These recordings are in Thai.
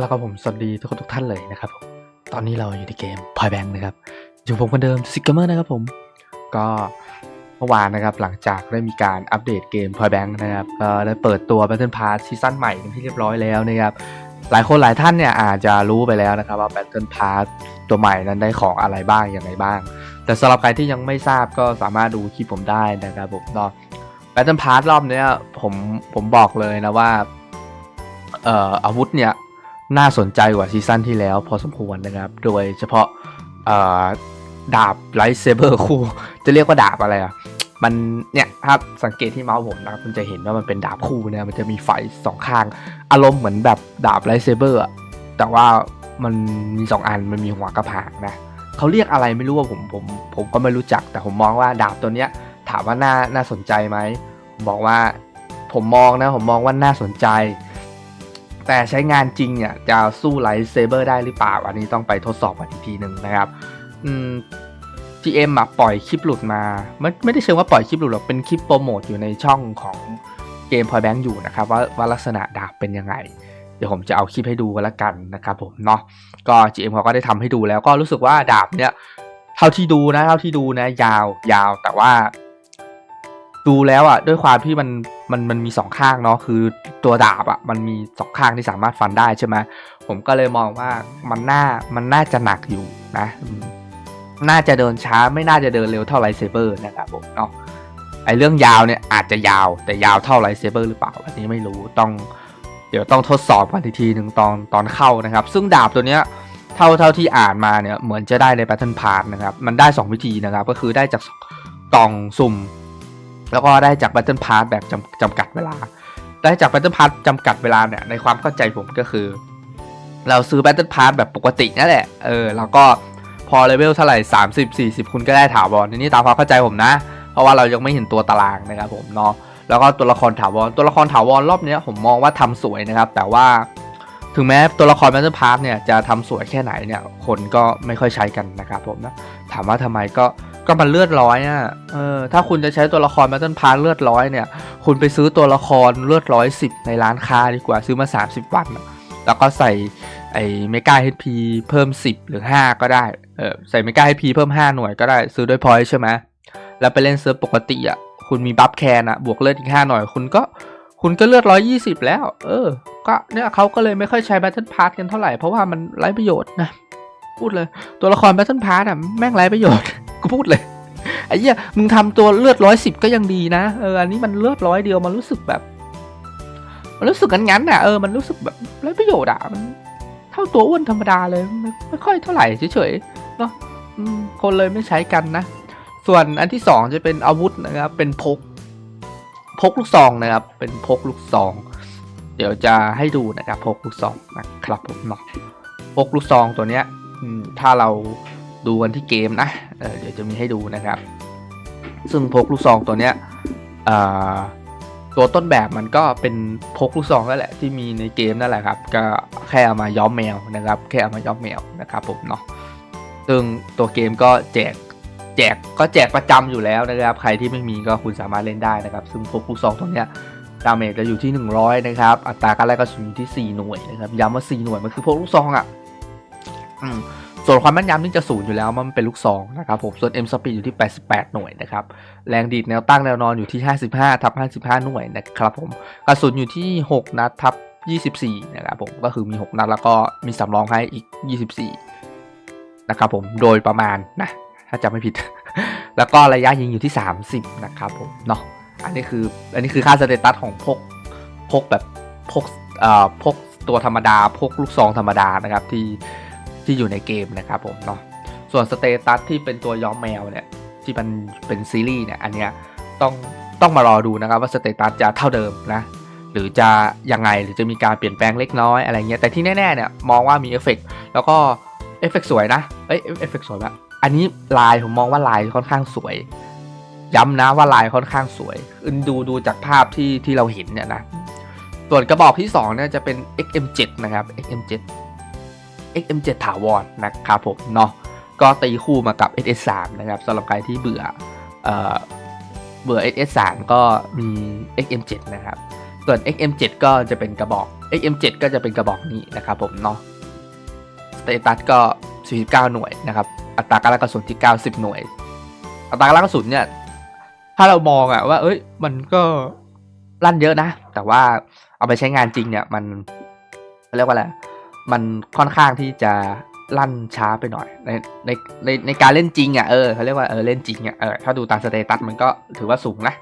เอาละครับผมสวัสดีทุกคนทุกท่านเลยนะครับผมตอนนี้เราอยู่ในเกม Point Bank นะครับ อยู่ผมคนเดิมซิกเกอร์นะครับผม ก็เมื่อวานนะครับหลังจากได้มีการอัปเดตเกม Point Bank นะครับก็ได้เปิดตัว Battle Pass ซีซั่นใหม่เป็นที่เรียบร้อยแล้วนะครับ หลายคนหลายท่านเนี่ยอาจจะรู้ไปแล้วนะครับว่า Battle Pass ตัวใหม่นั้นได้ของอะไรบ้างอย่างไรบ้าง แต่สำหรับใครที่ยังไม่ทราบก็สามารถดูคลิปผมได้นะครับผมเนาะ Battle Pass รอบเนี้ยผมผมบอกเลยนะว่าเอ่ออาวุธเนี่ย น่าสนใจกว่าซีซั่นที่แล้ว พอสมควรนะครับ โดยเฉพาะดาบไลท์เซเบอร์คู่ จะเรียกว่าดาบอะไรอะ มันเนี่ยถ้าสังเกตที่เมาส์ผมนะครับคุณจะเห็นว่ามันเป็นดาบคู่เนี่ยมันจะมีไฟสองข้าง อารมณ์เหมือนแบบดาบไลท์เซเบอร์แต่ว่ามันมีสองอันมันมีหัวกระผางนะเขาเรียกอะไรไม่รู้ว่าผมผมผมก็ไม่รู้จัก แต่ผมมองว่าดาบตัวเนี้ย ถามว่าน่าน่าสนใจไหมบอกว่าผมมองนะผมมองว่าน่าสนใจ แต่ใช้งานจริงเนี่ยจะสู้ไลท์เซเบอร์ได้หรือเปล่า อันนี้ต้องไปทดสอบกันอีกทีหนึ่งนะครับอืม GM อะปล่อยคลิปหลุดมาไม่ไม่ได้เชิงว่าปล่อยคลิปหลุดหรอกเป็นคลิปโปรโมทอยู่ในช่องของเกม Point Bank อยู่นะครับว่าว่าลักษณะดาบเป็นยังไง เดี๋ยวผมจะเอาคลิปให้ดูกันละกันนะครับผมเนาะก็ GM เขาก็ได้ทำให้ดูแล้วก็รู้สึกว่าดาบเนี่ยเท่าที่ดูนะเท่าที่ดูนะ ยาวยาวแต่ว่า ดูแล้วอะด้วยความที่มันมันมันมีสองข้างเนาะคือตัวดาบอะมันมีสองข้างที่สามารถฟันได้ใช่ไหมผมก็เลยมองว่ามันน่ามันน่าจะหนักอยู่นะ น่าจะเดินช้าไม่น่าจะเดินเร็วเท่าไลท์เซเบอร์นะครับผมเนาะไอเรื่องยาวเนี่ยอาจจะยาวแต่ยาวเท่าไลท์เซเบอร์หรือเปล่าอันนี้ไม่รู้ต้องเดี๋ยวต้องทดสอบกันอีทีหนึ่งตอนตอนเข้านะครับ ซึ่งดาบตัวเนี้ยเท่าเท่าที่อ่านมาเนี่ยเหมือนจะได้ใน Battle Pass นะครับ มันได้ 2 วิธีนะครับ ก็คือได้จากกล่องสุ่ม แล้วก็ได้จาก Battle Pass แบบจำจำกัดเวลา ได้จาก Battle Pass จำกัดเวลาเนี่ยในความเข้าใจผมก็คือ เราซื้อ Battle Pass แบบปกตินั่นแหละ เออ แล้วก็พอเลเวลเท่าไหร่ 30 40 คุณก็ได้ถาวรนี่ตามความเข้าใจผมนะ เพราะว่าเรายังไม่เห็นตัวตารางนะครับผมเนาะ แล้วก็ตัวละครถาวร ตัวละครถาวรรอบนี้ผมมองว่าทำสวยนะครับ แต่ว่าถึงแม้ตัวละครแมนเทอร์พาร์เนี่ยจะทำสวยแค่ไหนเนี่ย คนก็ไม่ค่อยใช้กันนะครับผมนะ ถามว่าทำไมก็ ก็มันเลือดร้อยอะเออถ้าคุณจะใช้ตัวละครแมนเทอร์พาร์เลือดร้อยเนี่ย คุณไปซื้อตัวละครเลือดร้อยสิบในร้านค้าดีกว่าซื้อมา 30 วัน แล้วก็ใส่ไอ้เมกาเฮดพีเพิ่ม 10 หรือ 5 ก็ได้ เออใส่เมกาเฮดพีเพิ่ม 5 หน่วยก็ได้ซื้อด้วยพอยต์ใช่ไหมแล้วไปเล่นเซิร์ฟปกติอะคุณมีบัฟแคนอะบวกเลือดอีกห้าหน่อยคุณก็คุณก็เลือดร้อยยี่สิบแล้ว เออ ก็เนี่ยเขาก็เลยไม่ค่อยใช้ Battle Pass กันเท่าไหร่ เพราะว่ามันไร้ประโยชน์นะ พูดเลย ตัวละคร Battle Pass อะ แม่งไร้ประโยชน์ กูพูดเลยไอ้เหี้ยมึงทำตัวเลือดร้อยสิบก็ยังดีนะเอออันนี้มันเลือดร้อยเดียวมันรู้สึกแบบ มันรู้สึกงั้นๆอะเออมันรู้สึกแบบไร้ประโยชน์อะมัน เท่าตัวอ้วนธรรมดาเลยไม่ไม่ค่อยเท่าไหร่เฉยๆเนาะคนเลยไม่ใช้กันนะ ส่วนอันที่สองจะเป็นอาวุธนะครับ เป็นพก พกลูกซองนะครับ เป็นพกลูกซอง เดี๋ยวจะให้ดูนะครับ พกลูกซองนะครับผมเนาะพกลูกซองตัวเนี้ยถ้าเรา ดูกันที่เกมนะเเดี๋ยวจะมีให้ดูนะครับ ซึ่งพกลูกซองตัวเนี้ยตัวต้นแบบมันก็เป็นพกลูกซองนั่นแหละที่มีในเกมนั่นแหละครับ ก็แค่เอามาย้อมแมวนะครับ แค่เอามาย้อมแมวนะครับผมเนาะซึ่งตัวเกมก็แจกแจกก็แจกประจำอยู่แล้วนะครับ ใครที่ไม่มีก็คุณสามารถเล่นได้นะครับ ซึ่งพกลูกซองตัวเนี้ยดาเมจจะอยู่ที่ 100 นะครับ อัตราการไล่กระสุนอยู่ที่ 4 หน่วยนะครับ ย้ำว่า 4 หน่วย มันคือพวกลูกซองอะอืม ส่วนความแม่นยำนี่จะศูนย์อยู่แล้วมันเป็นลูกซองนะครับผมส่วน M speed อยู่ที่ 88 หน่วยนะครับแรงดีดแนวตั้งแนวนอนอยู่ที่ 55ทับ55 หน่วยนะครับผมกระสุนอยู่ที่ 6 นัดทับ24 นะครับผมก็คือมี 6 นัดแล้วก็มีสำรองให้อีก 24 นะครับผมโดยประมาณนะ ถ้าจำไม่ผิด แล้วก็ระยะยิงอยู่ที่ 30 นะครับผมเนาะอันนี้คืออันนี้คือค่าสเตตัสของพกพกแบบพกเอ่อพกตัวธรรมดาพกลูกซองธรรมดานะครับที่ ที่อยู่ในเกมนะครับผมเนาะส่วนสเตตัสที่เป็นตัวย้อมแมวเนี่ยที่มันเป็นซีรีส์เนี่ยอันเนี้ยต้องต้องมารอดูนะครับว่าสเตตัสจะเท่าเดิมนะหรือจะยังไงหรือจะมีการเปลี่ยนแปลงเล็กน้อยอะไรเงี้ยแต่ที่แน่ๆเนี่ยมองว่ามีเอฟเฟกต์แล้วก็เอฟเฟกต์สวยนะเอ้ยเอฟเฟกต์สวยแบบอันนี้ลายผมมองว่าลายค่อนข้างสวย ย้ำนะว่าลายค่อนข้างสวยคือดูดูจากภาพที่ที่เราเห็นเนี่ยนะส่วนกระบอกที่2เนี่ยจะเป็น XM7 นะครับ XM7 XM7 ถาวรนะครับผมเนาะก็ตีคู่มากับ SS3 นะครับสำหรับใครที่เบื่อเอ่อเบื่อ SS3 ก็มี XM7 นะครับ ส่วน XM7 ก็จะเป็นกระบอก XM7 ก็จะเป็นกระบอกนี้นะครับผมเนาะสเตตัสก็ 49 หน่วยนะครับ อัตราการกระสุนที่ 90 หน่วย อัตราการกระสุนเนี่ย ถ้าเรามองอะว่า เอ้ย มันก็ลั่นเยอะนะ แต่ว่าเอาไปใช้งานจริงเนี่ย มันเขาเรียกว่าอะไร มันค่อนข้างที่จะลั่นช้าไปหน่อย ในในในในการเล่นจริงอะ่ะเออเขาเรียกว่าเออเล่นจริงอะ่ะเออถ้าดูตามสเตตัสมันก็ถือว่าสูงนะ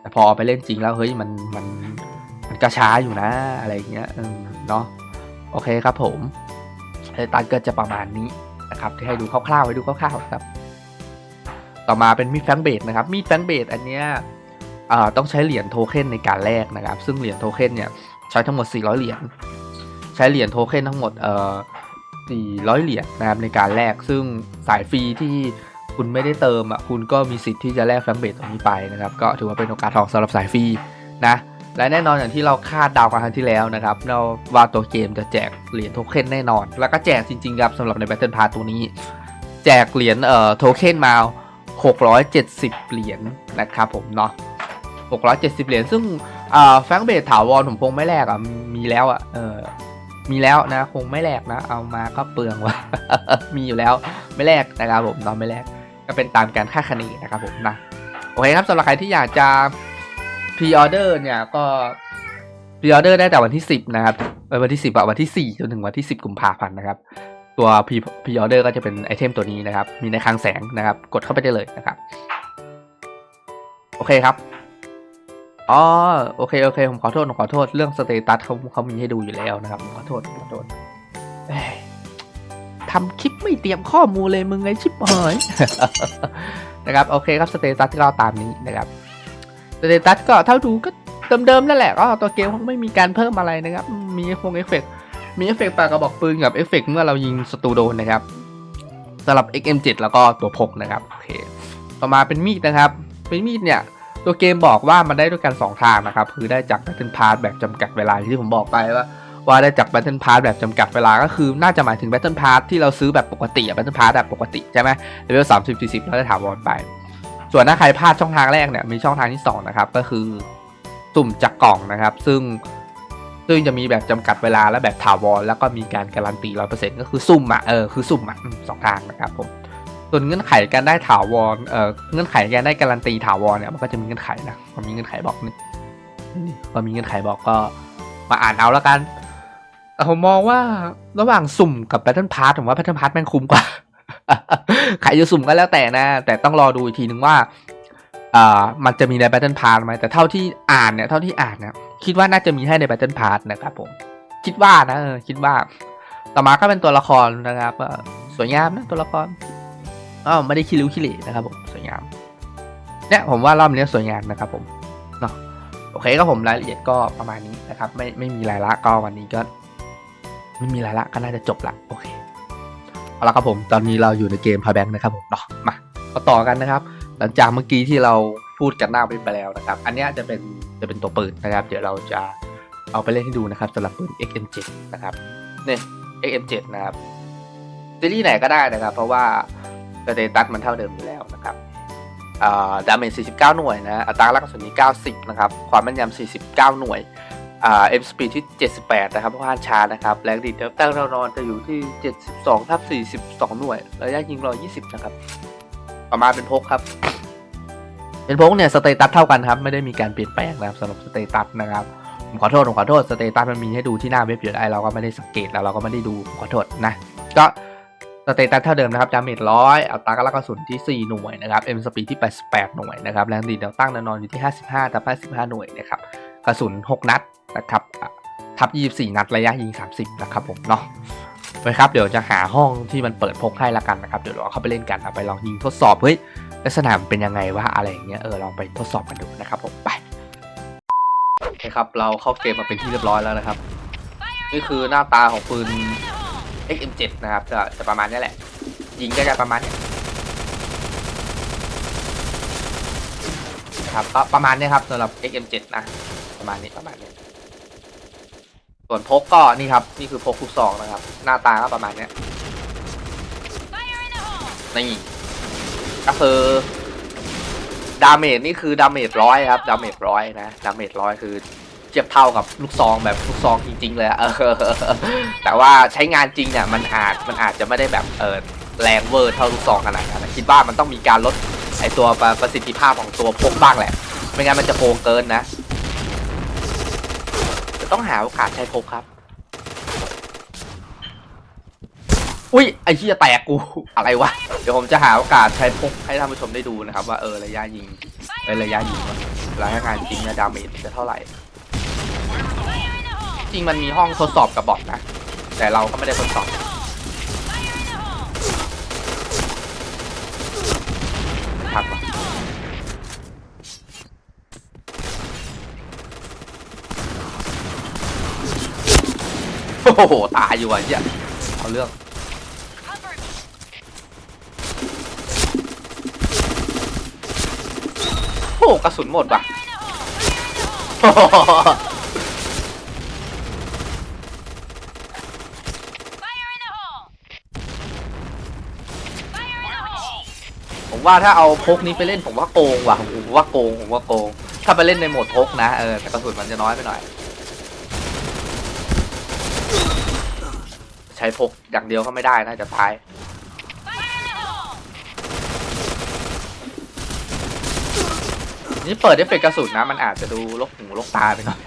แต่พอไปเล่นจริงแล้วเฮ้ยมันมันมันก็ช้าอยู่นะ อะไรอย่างเงี้ยอืมเนาะโอเคครับผมสเตตัสก็จะประมาณนี้นะครับ ที่ให้ดูคร่าวๆให้ดูคร่าวๆครับ ต่อมาเป็นมีดแฟงเบดนะครับมีดแฟงเบดอันเนี้ยอ่าต้องใช้เหรียญโทเค็นในการแลกนะครับ ซึ่งเหรียญโทเค็นเนี่ยใช้ทั้งหมด 400 เหรียญ ใช้เหรียญโทเค็นทั้งหมดเอ่อ400 เหรียญนะครับในการแลกซึ่งสายฟรีที่คุณไม่ได้เติมอะคุณก็มีสิทธิ์ที่จะแลกแฟงเบดตรงนี้ไปนะครับ ก็ถือว่าเป็นโอกาสทองสำหรับสายฟรีนะและแน่นอนอย่างที่เราคาดเดากันครั้งที่แล้วนะครับเราว่าตัวเกมจะแจกเหรียญโทเค็นแน่นอน แล้วก็แจกจริงๆครับสำหรับใน Battle Pass ตัวนี้ แจกเหรียญเอ่อโทเค็นมา 670 เหรียญนะครับผมเนาะ670 เหรียญซึ่งแฟงเบดถาวรผมคงไม่แลกอะมีแล้วอะเออ มีแล้วนะ คงไม่แลกนะ เอามาก็เปลืองว่ะมีอยู่แล้วไม่แลกนะครับผมเราไม่แลกก็เป็นตามการค่าคะเนนะครับผมนะโอเคครับสำหรับใครที่อยากจะพรีออเดอร์เนี่ยก็พรีออเดอร์ได้แต่วันที่ 10 นะครับวันที่ 10อะวันที่ 4 จนถึงวันที่ 10 กุมภาพันธ์นะครับ ตัวพรีพรีออเดอร์ก็จะเป็นไอเทมตัวนี้นะครับ มีในคลังแสงนะครับ กดเข้าไปได้เลยนะครับ โอเคครับ อ๋อโอเคโอเคผมขอโทษผมขอโทษเรื่องสเตตัสเขาเขามีให้ดูอยู่แล้วนะครับขอโทษขอโทษทำคลิปไม่เตรียมข้อมูลเลยมึงไงชิบหายนะครับโอเคครับสเตตัสก็ตามนี้นะครับสเตตัสก็เท่าดูก็เดิมๆนั่นแหละก็ตัวเกมคงไม่มีการเพิ่มอะไรนะครับ มีคงเอฟเฟกต์มีเอฟเฟกต์ปากกระบอกปืนกับเอฟเฟกต์เมื่อเรายิงศัตรูโดนนะครับสำหรับ XM7 แล้วก็ตัวพกนะครับโอเคต่อมาเป็นมีดนะครับ เป็นมีดเนี่ย ตัวเกมบอกว่ามันได้ด้วยกัน 2 ทางนะครับ คือได้จาก Battle Pass แบบจำกัดเวลาที่ผมบอกไปว่าว่าได้จาก Battle Pass แบบจำกัดเวลาก็คือน่าจะหมายถึง Battle Pass ที่เราซื้อแบบปกติอะ Battle Pass แบบปกติใช่ไหมเลเวลสามสิบสี่สิบเราได้ถาวรไป ส่วนถ้าใครพลาดช่องทางแรกเนี่ยมีช่องทางที่2นะครับก็คือสุ่มจากกล่องนะครับ ซึ่งซึ่งจะมีแบบจำกัดเวลาและแบบถาวรแล้วก็มีการการันตีร้อยเปอร์เซ็นต์ก็คือสุ่มอะเออคือสุ่มอะอืมสองทางนะครับผม ส่วนเงื่อนไขการได้ถาวรเอ่อเงื่อนไขการได้การันตีถาวรเนี่ยมันก็จะมีเงื่อนไขนะมันมีเงื่อนไขบอกนี่นี่พอมีเงื่อนไขบอกก็มาอ่านเอาแล้วกันแต่ผมมองว่าระหว่างสุ่มกับ Battle Pass ผมว่า Battle Pass แม่งคุ้มกว่าใครจะสุ่มก็แล้วแต่นะ แต่ต้องรอดูอีกทีนึงว่าอ่ามันจะมีใน Battle Pass ไหมแต่เท่าที่อ่านเนี่ยเท่าที่อ่านเนี่ยคิดว่าน่าจะมีให้ใน Battle Pass นะครับผมคิดว่านะคิดว่า ต่อมาก็เป็นตัวละครนะครับสวยงามนะตัวละคร อ้าวไม่ได้คิริ้วคิร่นะครับผมสวยงามเนี่ยผมว่ารอบนี้สวยงามนะครับผมเนาะโอเคก็ผมรายละเอียดก็ประมาณนี้นะครับ ไม่ไม่มีรายละก็วันนี้ก็ ไม่มีรายละก็น่าจะจบละโอเคเอาละครับผมตอนนี้เราอยู่ในเกมพาแบงค์นะครับผมเนาะมามาต่อกันนะครับ หลังจากเมื่อกี้ที่เราพูดกันหน้าไปแล้วนะครับ อันนี้จะเป็นจะเป็นตัวปืนนะครับ เดี๋ยวเราจะเอาไปเล่นให้ดูนะครับสำหรับปืน XM7 นะครับเนี่ย XM7 นะครับซีรีส์ไหนก็ได้นะครับ เพราะว่า สเตตัสมันเท่าเดิมอยู่แล้วนะครับดาเมจ49 หน่วยนะ อัตราการกระสุนนี้ 90 นะครับ ความแม่นยำ 49 หน่วยเอ่า M speed ที่ 78 นะครับเพราะว่าชานะครับ แรงดีดแต้งเรานอนจะอยู่ที่ 72ทับ42 หน่วย ระยะยิง 120 นะครับต่อมาณเป็นพกครับ เป็นพกเนี่ย สเตตัสเท่ากันครับ ไม่ได้มีการเปลี่ยนแปลงนะครับสำหรับสเตตัสนะครับผมขอโทษผมขอโทษ สเตตัสมันมีให้ดูที่หน้าเว็บอยู่แล้เราก็ไม่ได้สังเกตแล้วเราก็ไม่ได้ดูขอโทษนะ ก็ สเตตัสเท่าเดิมนะครับ ดาเมจร้อยอัตราการกระสุนที่ 4 หน่วยนะครับเอ็มสปีดที่ 88 หน่วยนะครับ แรงดีดแนวตั้งแนวนอนอยู่ที่ 55ทับ55 หน่วยนะครับ กระสุน 6 นัดนะครับอะทับ 24 นัด ระยะยิง 30 นะครับผมเนาะไปครับ เดี๋ยวจะหาห้องที่มันเปิดพกให้ละกันนะครับ เดี๋ยวเราเข้าไปเล่นกันเอาไปลองยิงทดสอบ เฮ้ยลักษณะมันเป็นยังไงวะอะไรอย่างเงี้ย เออ ลองไปทดสอบกันดูนะครับผม ไปโอเคครับ เราเข้าเกมมาเป็นที่เรียบร้อยแล้วนะครับ นี่คือหน้าตาของปืน XM7 นะครับจะจะประมาณนี้แหละ ยิงก็จะประมาณนี้นะครับก็ประมาณนี้ครับสำหรับ XM7 นะ ประมาณนี้ประมาณนี้ส่วนพกก็นี่ครับนี่คือพกทุกซองนะครับ หน้าตาก็ประมาณนี้นี่ก็คือดาเมจนี่คือดาเมจร้อยครับดาเมจร้อยนะดาเมจร้อยคือ เทียบเท่ากับลูกซองแบบลูกซองจริง ๆ เลยอะเออแต่ว่าใช้งานจริงเนี่ยมันอาจมันอาจจะไม่ได้แบบเออแรงเวอร์เท่าลูกซองขนาดนั้นนะคิดว่ามันต้องมีการลดไอตัวประสิทธิภาพของตัวพกบ้างแหละ ไม่งั้นมันจะโกงเกินนะ จะต้องหาโอกาสใช้พกครับ อุ้ยไอ้เหี้ยแตกกูอะไรวะ เดี๋ยวผมจะหาโอกาสใช้พกให้ท่านผู้ชมได้ดูนะครับ ว่าเออระยะยิงเออระยะยิงวะเวลาให้งานจริงนี่ยดาเมจจะเท่าไหร่ จริงมันมีห้องทดสอบกับบอทนะ แต่เราก็ไม่ได้ทดสอบทักวะโอ้โห ตายอยู่อะเหี้ยเอาเรื่องโอ้กระสุนหมดว่ะ ผมว่าถ้าเอาพกนี้ไปเล่นผมว่าโกงว่ะผมว่าโกงผมว่าโกง ถ้าไปเล่นในโหมดพกนะเออแต่กระสุนมันจะน้อยไปหน่อย ใช้พกอย่างเดียวก็ไม่ได้น่าจะตายนี่เปิดเอฟเฟกต์กระสุนนะ มันอาจจะดูลกหูลกตาไปหน่อย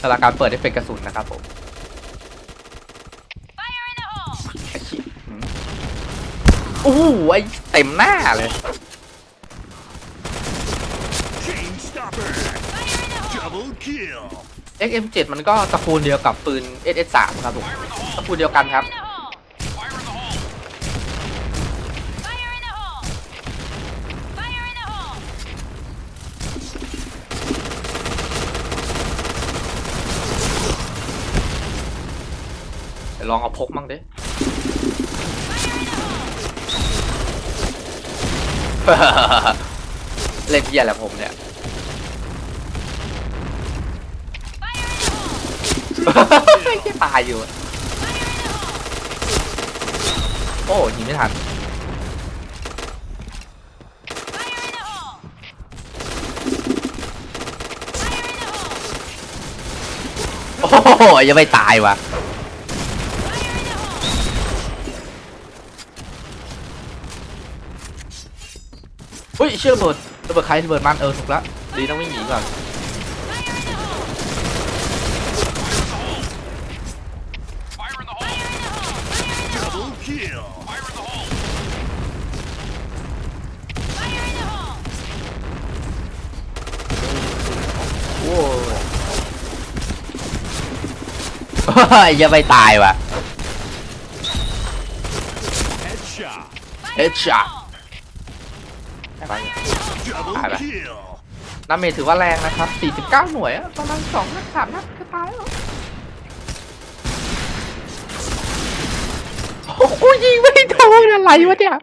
สำหรับการเปิดเอฟเฟกต์กระสุนนะครับผมไอ้เหี้ยอืม โอ้โหไอ้เต็มหน้าเลย Chain stopper. Double kill. XM7 มันก็ตระกูลเดียวกับปืน SS3 ครับผมตระกูลเดียวกันครับ ลองเอาพกมั่งดิ เล่นเหี้ยแหละผมเนี่ย ไม่ใช่ตายอยู่อะโอ้ยิงไม่ทัน โอ้โหยังไม่ตายวะ เชื่อระเบิดระเบิดใครระเบิดมันเออถูกแล้วดีต้องวิ่งหนีก่อน Double kill. โอ้ยยังไม่ตายว่ะ Headshot. เฮดช็อตไป Double Ah, bah. kill. น้ำเมจถือว่าแรงนะครับ 49 หน่วยอะประมาณ2นัด3นัดก็ตายแล้วโอ้โหยิงไม่โดนอะไรวะเนี่ย